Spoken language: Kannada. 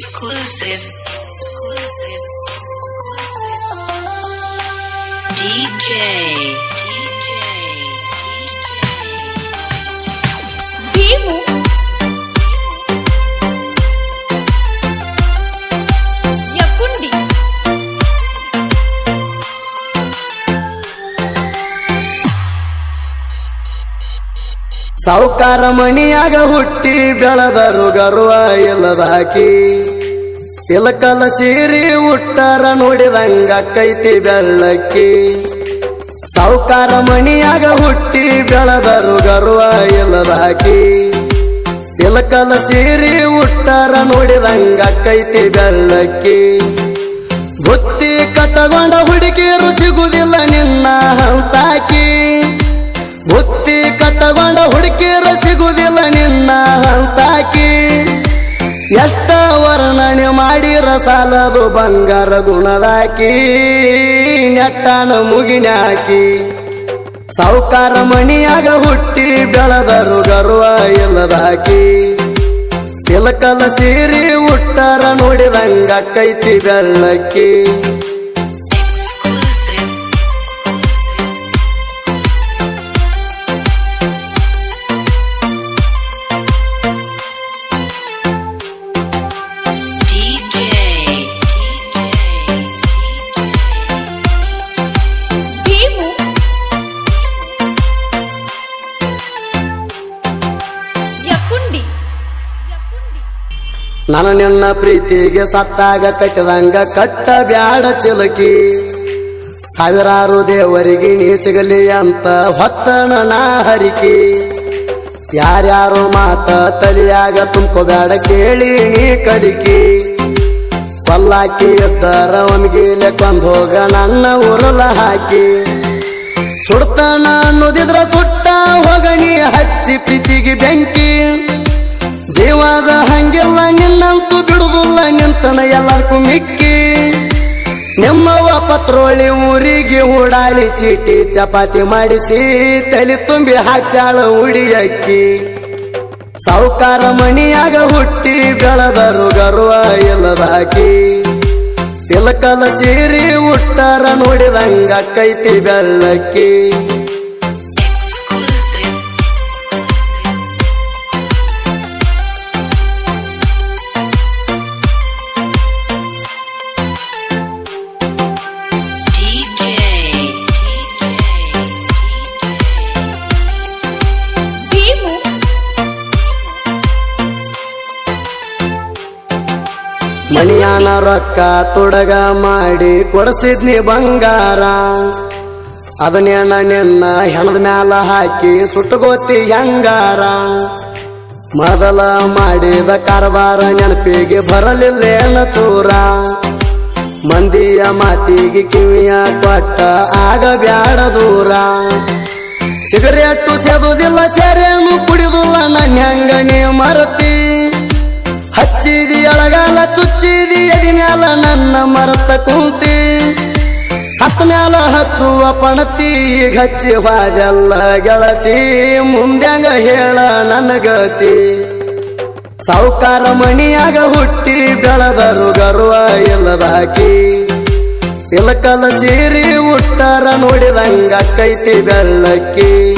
Exclusive. Exclusive. DJ. ಸಾವುಕಾರ ಮಣಿಯಾಗ ಹುಟ್ಟಿ ಬೆಳೆದರು ಗರ್ವ ಇಲ್ಲದಾಕಿ ಇಲಕಲ ಸೀರಿ ಹುಟ್ಟಾರ ನೋಡಿದಂಗ ಕೈತಿ ಬೆಳ್ಳಕ್ಕಿ. ಸಾವುಕಾರ ಮಣಿಯಾಗ ಹುಟ್ಟಿ ಬೆಳೆದರು ಗರ್ವ ಇಲ್ಲದಾಕಿ ಇಲಕಲ ಸೀರಿ ಹುಟ್ಟಾರ ನೋಡಿದಂಗ ಕೈತಿ ಬೆಳ್ಳಕ್ಕಿ. ಬುತ್ತಿ ಕಟ್ಟಗೊಂಡ ಹುಡುಗಿಯರು ಸಿಗುವುದಿಲ್ಲ ನಿನ್ನ ಹಂತಾಕಿ. ಬುತ್ತಿ ಕಟ್ಟಗೊಂಡ ಹಂತಾಕಿ ಎಷ್ಟ ವರ್ಣನೆ ಮಾಡಿರ ಸಾಲದು ಬಂಗಾರ ಗುಣದಾಕಿ ನೆಟ್ಟನ ಮುಗಿನಾಕಿ ಸಾವುಕಾರ ಮಣಿಯಾಗ ಹುಟ್ಟಿ ಬೆಳೆದರು ಗರ್ವ ಇಲ್ಲದಾಕಿ ತಿಲಕಲ ಸೀರಿ ಹುಟ್ಟರ ನೋಡಿದಂಗ ಕೈತಿ ಬೆಳ್ಳಕ್ಕಿ. ನನ್ನ ನಿನ್ನ ಪ್ರೀತಿಗೆ ಸತ್ತಾಗ ಕಟ್ಟಿದಂಗ ಕಟ್ಟ ಬ್ಯಾಡ ಚಿಲಕಿ. ಸಾವಿರಾರು ದೇವರಿಗೆ ನೀ ಸಿಗಲಿ ಅಂತ ಹೊತ್ತಣ ಹರಿಕಿ. ಯಾರ್ಯಾರು ಮಾತ ತಲಿಯಾಗ ತುಂಬ್ಕೋಬೇಡ ಕೇಳಿ ನೀ ಕಲಿಕಿ. ಪಲ್ಲಾಕಿ ಎದ್ದರ ಒಮ್ಗಿಲೆ ಕೊಂದ್ ಹೋಗ ನನ್ನ ಉರಲ ಹಾಕಿ. ಸುಡ್ತಾನ ಅನ್ನೋದಿದ್ರ ಸುಟ್ಟ ಹೋಗ ನೀ ಹಚ್ಚಿ ಪ್ರೀತಿಗೆ ಬೆಂಕಿ. ಜೀವದ ಹಂಗೆಲ್ಲ ನಿನ್ನಂತೂ ಬಿಡುದಿಲ್ಲ ನಿಂತನ ಎಲ್ಲರಿಗೂ ಮಿಕ್ಕಿ. ನಿಮ್ಮವ್ವ ಪತ್ರೋಳಿ ಊರಿಗೆ ಓಡಾಳಿ ಚೀಟಿ ಚಪಾತಿ ಮಾಡಿಸಿ, ತಲೆ ತುಂಬಿ ಹಾಕ್ಸಾಳ ಉಡಿ ಅಕ್ಕಿ ಸಾವುಕಾರ ಮಣಿಯಾಗ ಹುಟ್ಟಿ ಬೆಳೆದರು ಗರ್ವ ಇಲ್ಲದಾಕಿ ತಿಲಕಲ ಸೀರಿ ಹುಟ್ಟಾರ ನೋಡಿದಂಗ ಕೈತಿ ಬೆಳ್ಳಕ್ಕಿ. ಮಣಿಯಾನ ರೊಕ್ಕ ತೊಡಗ ಮಾಡಿ ಕೊಡಸಿದ್ನಿ ಬಂಗಾರ. ಅದನ್ನೇನ ನಿನ್ನ ಹೆಣದ ಮ್ಯಾಲ ಹಾಕಿ ಸುಟ್ಟಗೋತಿ ಹೆಂಗಾರ. ಮೊದಲ ಮಾಡಿದ ಕಾರವಾರ ನೆನಪಿಗೆ ಬರಲಿಲ್ಲೇನ ತೂರ ಮಂದಿಯ ಮಾತಿಗೆ ಕಿವಿಯ ಕೊಟ್ಟ ಆಗ ಬ್ಯಾಡ ದೂರ. ಸಿಗರೇಟು ಸೇದುದಿಲ್ಲ ಸೆರೆನು ಕುಡಿದುಲ್ಲ ನನ್ನ ಹೆಂಗ ನೀ ಮರತಿ. ಹಚ್ಚಿದಿ ಅಳಗಾಲ ಚುಚ್ಚಿದಿ ಎದಿ ಮ್ಯಾಲ ನನ್ನ ಮರತ ಕುಂತಿ. ಸತ್ತ ಮ್ಯಾಲ ಹಚ್ಚುವ ಪಣತಿ ಹಚ್ಚಿ ಹಾದೆಲ್ಲ ಗೆಳತಿ. ಮುಂದ್ಯಾಂಗ ಹೇಳ ನನ್ನ ಗತಿ. ಸಾವುಕಾರ ಮಣಿಯಾಗ ಹುಟ್ಟಿ ಬೆಳೆದರು ಗರ್ವ ಇಲ್ಲದಾಕಿ ಇಲಕಲ ಸೀರಿ ಉಟ್ಟಾರ ನೋಡಿದಂಗ ಕೈತಿ ಬೆಳ್ಳಕ್ಕಿ.